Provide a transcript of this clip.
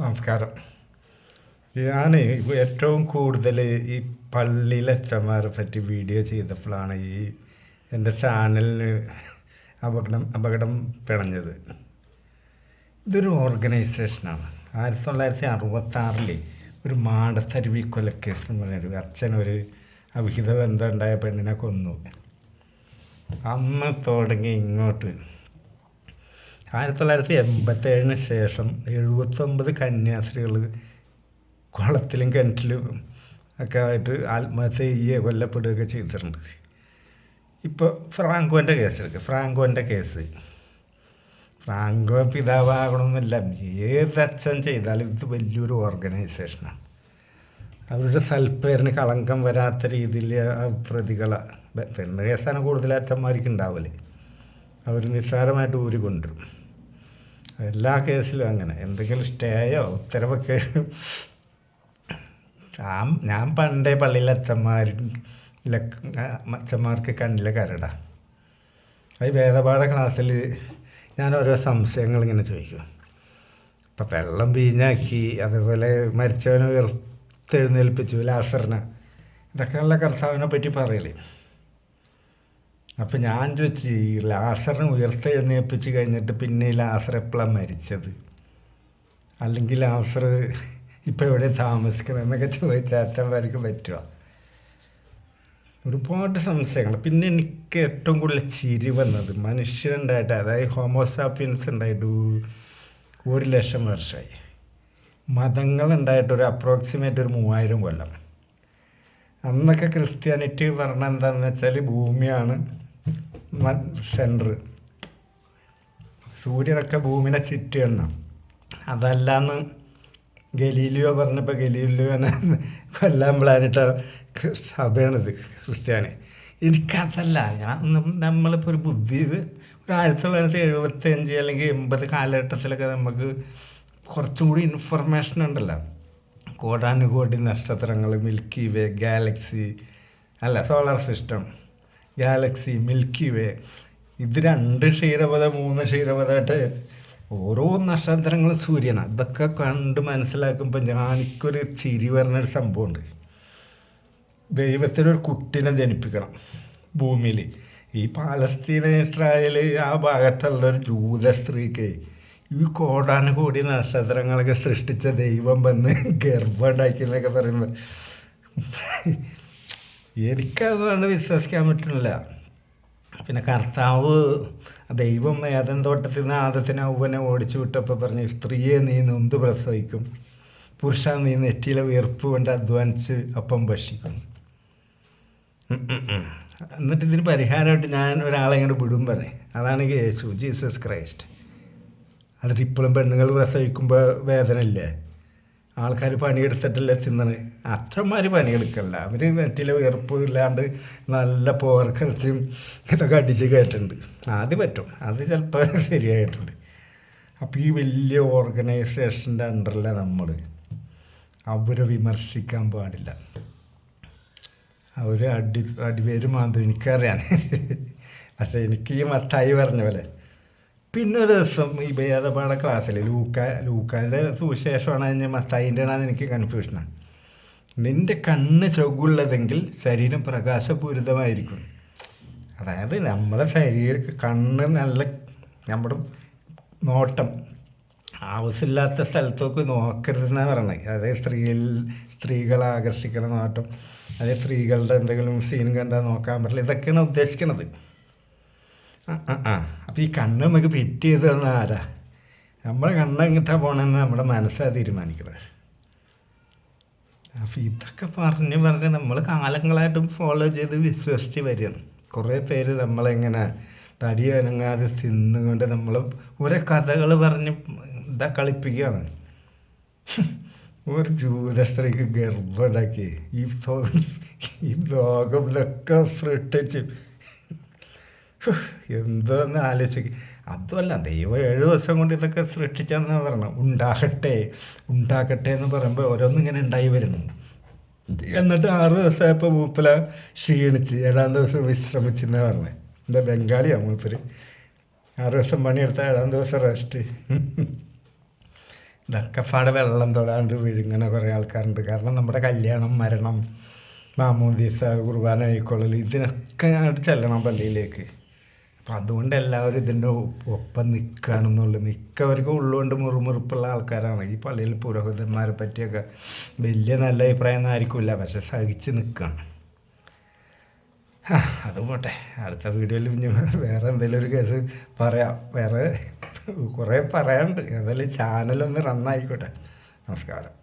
നമസ്കാരം. ഞാൻ ഏറ്റവും കൂടുതൽ ഈ പള്ളിയിലച്ചന്മാരെ പറ്റി വീഡിയോ ചെയ്തപ്പോഴാണ് ഈ എന്റെ ചാനലിന് അപകടം അപകടം പിണഞ്ഞത്. ഇതൊരു ഓർഗനൈസേഷനാണ്. ആയിരത്തി തൊള്ളായിരത്തി അറുപത്താറിൽ ഒരു മാടത്തരുവി കൊലക്കേസ് എന്ന് പറഞ്ഞൊരു അച്ഛനൊരു അവിഹിത ബന്ധം ഉണ്ടായ പെണ്ണിനെ കൊന്നു. അന്ന് തുടങ്ങി ഇങ്ങോട്ട്. ആയിരത്തി തൊള്ളായിരത്തി എൺപത്തേഴിന് ശേഷം എഴുപത്തൊമ്പത് കന്യാസ്ത്രീകൾ കുളത്തിലും കിണറ്റിലും ഒക്കെ ആയിട്ട് ആത്മഹത്യ ചെയ്യുകയോ കൊല്ലപ്പെടുകയൊക്കെ ചെയ്തിട്ടുണ്ട്. ഇപ്പോൾ ഫ്രാങ്കോന്റെ കേസ് എടുക്കുക ഫ്രാങ്കോന്റെ കേസ്. ഫ്രാങ്കോ പിതാവാകണമെന്നില്ല. ഏതച്ഛൻ ചെയ്താലും ഇത് വലിയൊരു ഓർഗനൈസേഷനാണ്. അവരുടെ സൽപ്പേരിന് കളങ്കം വരാത്ത രീതിയിൽ പ്രതികള പെണ്ണ് കേസാണ് കൂടുതൽ അച്ഛന്മാർക്ക് ഉണ്ടാവൽ. അവർ നിസ്സാരമായിട്ട് ഊരി കൊണ്ടുവരും. എല്ലാ കേസിലും അങ്ങനെ. എന്തെങ്കിലും സ്റ്റേയോ ഉത്തരവൊക്കെ ഞാൻ ഞാൻ പണ്ടേ പള്ളിയിലെ അച്ഛന്മാരിലെ അച്ഛന്മാർക്ക് കണ്ണിലെ കരട. അത് വേദപാഠ ക്ലാസ്സിൽ ഞാൻ ഓരോ സംശയങ്ങൾ ഇങ്ങനെ ചോദിക്കും. ഇപ്പം വെള്ളം വീഞ്ഞാക്കി അതുപോലെ മരിച്ചവനെ ഉയർത്തെഴുന്നേൽപ്പിച്ചു ലാസറിനെ. ഇതൊക്കെയുള്ള കർത്താവിനെ പറ്റി പറയലേ. അപ്പം ഞാൻ ചോദിച്ചു ഈ ലാസറിനെ ഉയർത്തെഴുന്നേൽപ്പിച്ച് കഴിഞ്ഞിട്ട് പിന്നെ ഈ ലാസർ എപ്പോഴാണ് മരിച്ചത്? അല്ലെങ്കിൽ ലാസർ ഇപ്പം എവിടെ താമസിക്കണം? എന്നൊക്കെ ചോദിച്ചാൽ അച്ഛന്മാർക്ക് പറ്റുക ഒരുപാട് സംശയങ്ങൾ. പിന്നെ എനിക്ക് ഏറ്റവും കൂടുതൽ ചിരി വന്നത് മനുഷ്യരുണ്ടായിട്ട് അതായത് ഹോമോസാപ്പിയൻസ് ഉണ്ടായിട്ട് ഒരു ലക്ഷം വർഷമായി. മതങ്ങളുണ്ടായിട്ട് ഒരു അപ്രോക്സിമേറ്റ് ഒരു മൂവായിരം കൊല്ലം. അന്നൊക്കെ ക്രിസ്ത്യാനിറ്റി പറഞ്ഞ എന്താണെന്ന് വെച്ചാൽ ഭൂമിയാണ്. സെന്റർ സൂര്യനൊക്കെ ഭൂമിനെ ചുറ്റുന്ന അതല്ലാന്ന് ഗലീലിയോ പറഞ്ഞപ്പോൾ ഗലീലിയോ ഗലീലിയോനെ കൊല്ലാൻ പ്ലാനിട്ട സഭയാണിത് ക്രിസ്ത്യാനി. എനിക്കതല്ല ഞാൻ നമ്മളിപ്പോൾ ഒരു ബുദ്ധി ഒരു ആയിരത്തി തൊള്ളായിരത്തി എഴുപത്തഞ്ച് അല്ലെങ്കിൽ എൺപത് കാലഘട്ടത്തിലൊക്കെ നമുക്ക് കുറച്ചും കൂടി ഇൻഫർമേഷൻ ഉണ്ടല്ലോ. കോടാനുകോടി നക്ഷത്രങ്ങൾ മിൽക്കി വേ ഗാലക്സി അല്ല solar system galaxy milky way ഇത് രണ്ട് ക്ഷീരപഥ മൂന്ന് ക്ഷീരപഥമായിട്ട് ഓരോ നക്ഷത്രങ്ങളും സൂര്യനാണ് ഇതൊക്കെ കണ്ട് മനസ്സിലാക്കുമ്പോൾ ഞാനിക്കൊരു ചിരി പറഞ്ഞൊരു സംഭവമുണ്ട്. ദൈവത്തിനൊരു കുട്ടിനെ ജനിപ്പിക്കണം ഭൂമിയിൽ ഈ പാലസ്തീന ഇസ്രായേൽ ആ ഭാഗത്തുള്ള ഒരു ജൂത സ്ത്രീക്ക് ഈ കോടാനുകോടി നക്ഷത്രങ്ങളൊക്കെ സൃഷ്ടിച്ച ദൈവം വന്ന് ഗർഭമുണ്ടാക്കി എന്നൊക്കെ പറയുമ്പോൾ എനിക്കതുകൊണ്ട് വിശ്വസിക്കാൻ പറ്റുന്നില്ല. പിന്നെ കർത്താവ് ദൈവം ഏതൻ തോട്ടത്തിൽ നിന്ന് ആദത്തിന് ഔവനെ ഓടിച്ചു വിട്ടപ്പോൾ പറഞ്ഞു സ്ത്രീയെ നീ നൊന്ത് പ്രസവിക്കും. പുരുഷ നീ നെറ്റിയിലെ വീർപ്പ് കൊണ്ട് അധ്വാനിച്ച് അപ്പം ഭക്ഷിക്കും. എന്നിട്ട് ഇതിന് പരിഹാരമായിട്ട് ഞാൻ ഒരാളെ ഇങ്ങനെ വിടും പറയും. അതാണ് യേശു ജീസസ് ക്രൈസ്റ്റ്. എന്നിട്ട് ഇപ്പോഴും പെണ്ണുങ്ങൾ പ്രസവിക്കുമ്പോൾ വേദന ഇല്ലേ ആൾക്കാർ പണിയെടുത്തിട്ടല്ലേ തിന്നണ് അച്ഛന്മാർ പണിയെടുക്കല്ല. അവർ നെറ്റിലെ ഉയർപ്പ് ഇല്ലാണ്ട് നല്ല പോർക്കരച്ചും ഇതൊക്കെ അടിച്ച് കയറ്റുന്നുണ്ട് അത് പറ്റും. അത് ചിലപ്പോൾ ശരിയായിട്ടുണ്ട്. അപ്പോൾ ഈ വലിയ ഓർഗനൈസേഷന്റെ അണ്ടറിലെ നമ്മൾ അവരെ വിമർശിക്കാൻ പാടില്ല. അവർ അടി അടിപേര് മാന്തും എനിക്കറിയാൻ പക്ഷേ എനിക്ക് ഈ മത്തായി പറഞ്ഞ പോലെ പിന്നെ ഒരു ദിവസം ഈ ഭേദപാഠ ക്ലാസ്സിൽ ലൂക്ക ലൂക്കാന്റെ സുവിശേഷമാണ് അതിന് മത്തായിന്റെ എനിക്ക് കൺഫ്യൂഷനാണ് നിന്റെ കണ്ണ് ചൊകുള്ളതെങ്കിൽ ശരീരം പ്രകാശപൂരിതമായിരിക്കും. അതായത് നമ്മളെ ശരീരം കണ്ണ് നല്ല നമ്മുടെ നോട്ടം. ആവശ്യമില്ലാത്ത സ്ഥലത്തൊക്കെ നോക്കരുതെന്നാണ് പറയുന്നത് അതായത് സ്ത്രീയിൽ സ്ത്രീകളെ ആകർഷിക്കണ നോട്ടം. അതായത് സ്ത്രീകളുടെ എന്തെങ്കിലും സീൻ കണ്ടാൽ നോക്കാൻ പറ്റില്ല. ഇതൊക്കെയാണ് ഉദ്ദേശിക്കുന്നത് അപ്പോൾ ഈ കണ്ണ് നമുക്ക് ഫിറ്റ് ചെയ്ത് തന്ന ആരാ? നമ്മളെ കണ്ണ് എങ്ങിട്ടാണ് പോകണമെന്ന് നമ്മുടെ മനസ്സാണ് തീരുമാനിക്കുന്നത് അപ്പോൾ ഇതൊക്കെ പറഞ്ഞ് പറഞ്ഞ് നമ്മൾ കാലങ്ങളായിട്ടും ഫോളോ ചെയ്ത് വിശ്വസിച്ച് വരികയാണ്. കുറേ പേര് നമ്മളെങ്ങനെ തടി അനങ്ങാതെ തിന്നുകൊണ്ട് നമ്മൾ ഓരോ കഥകൾ പറഞ്ഞ് ഇതാ കളിപ്പിക്കുകയാണ്. ഒരു ജൂത സ്ത്രീക്ക് ഗർഭമുണ്ടാക്കി ഈ ഈ ലോകം ഇതൊക്കെ സൃഷ്ടിച്ച് എന്തോന്ന് ആലോചിക്ക് അതുമല്ല ദൈവം ഏഴ് ദിവസം കൊണ്ട് ഇതൊക്കെ സൃഷ്ടിച്ചെന്ന് പറയണം. ഉണ്ടാകട്ടെ ഉണ്ടാക്കട്ടെ എന്ന് പറയുമ്പോൾ ഓരോന്നും ഇങ്ങനെ ഉണ്ടായി വരുന്നു. എന്നിട്ട് ആറ് ദിവസമായപ്പോൾ മൂപ്പല ക്ഷീണിച്ച് ഏഴാം ദിവസം വിശ്രമിച്ചെന്നാണ് പറഞ്ഞത് എന്താ ബംഗാളിയാണ് മൂപ്പര്? ആറ് ദിവസം പണിയെടുത്താൽ ഏഴാം ദിവസം റെസ്റ്റ് ഇതൊക്കെപ്പാടെ വെള്ളം തൊടാണ്ട് വിഴുങ്ങണ കുറേ ആൾക്കാരുണ്ട്. കാരണം നമ്മുടെ കല്യാണം മരണം മാമോദീസ കുർബാന ആയിക്കൊള്ളൽ ഇതിനൊക്കെ ഞാൻ ചെല്ലണം പള്ളിയിലേക്ക്. അപ്പം അതുകൊണ്ട് എല്ലാവരും ഇതിന്റെ ഒപ്പം നിൽക്കുകയാണെന്നുള്ളു മിക്കവർക്കും ഉള്ളുകൊണ്ട് മുറുമുറുപ്പുള്ള ആൾക്കാരാണ്. ഈ പള്ളിയിൽ പുരോഹിതന്മാരെ പറ്റിയൊക്കെ വലിയ നല്ല അഭിപ്രായം ഒന്നും ആയിരിക്കില്ല പക്ഷെ സഹിച്ച് നിൽക്കുകയാണ് അത് പോട്ടെ. അടുത്ത വീഡിയോയിൽ ഇനി വേറെ എന്തെങ്കിലും ഒരു കേസ് പറയാം. വേറെ കുറേ പറയാനുണ്ട്. ഏതായാലും ചാനലൊന്ന് റണ്ണായിക്കോട്ടെ. നമസ്കാരം.